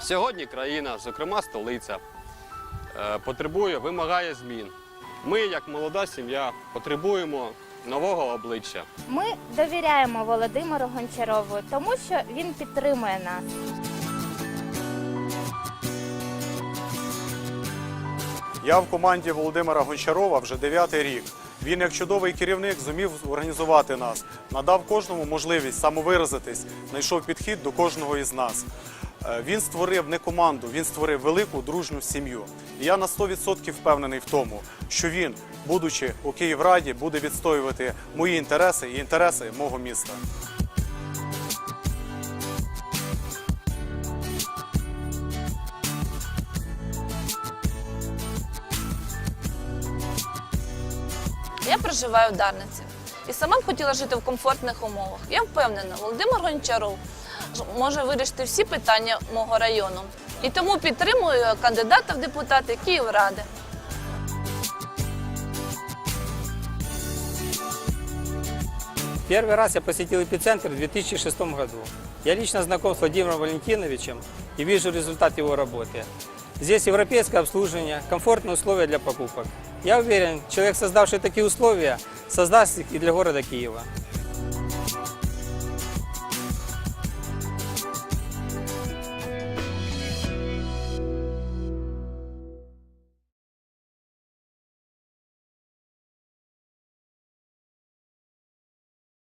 Сьогодні країна, зокрема столиця, е, потребує, вимагає змін. Ми, як молода сім'я, потребуємо нового обличчя. Ми довіряємо Володимиру Гончарову, тому що він підтримує нас. Я в команді Володимира Гончарова вже дев'ятий рік. Він, як чудовий керівник, зумів організувати нас, надав кожному можливість самовиразитись, знайшов підхід до кожного із нас. Е, Він створив не команду, він створив велику дружню сім'ю. І я на 100% впевнений в тому, що він, будучи у Київраді, буде відстоювати мої інтереси і інтереси мого міста. Я проживаю в Дарниці і сама б хотіла жити в комфортних умовах. Я впевнена, Володимир Гончаров може вирішити всі питання мого району. І тому підтримую кандидата в депутати Київради. Первый раз я посетил эпицентр в 2006 году. Я лично знаком с Владимиром Валентиновичем и вижу результат его работы. Здесь европейское обслуживание, комфортные условия для покупок. Я уверен, человек, создавший такие условия, создаст их и для города Киева.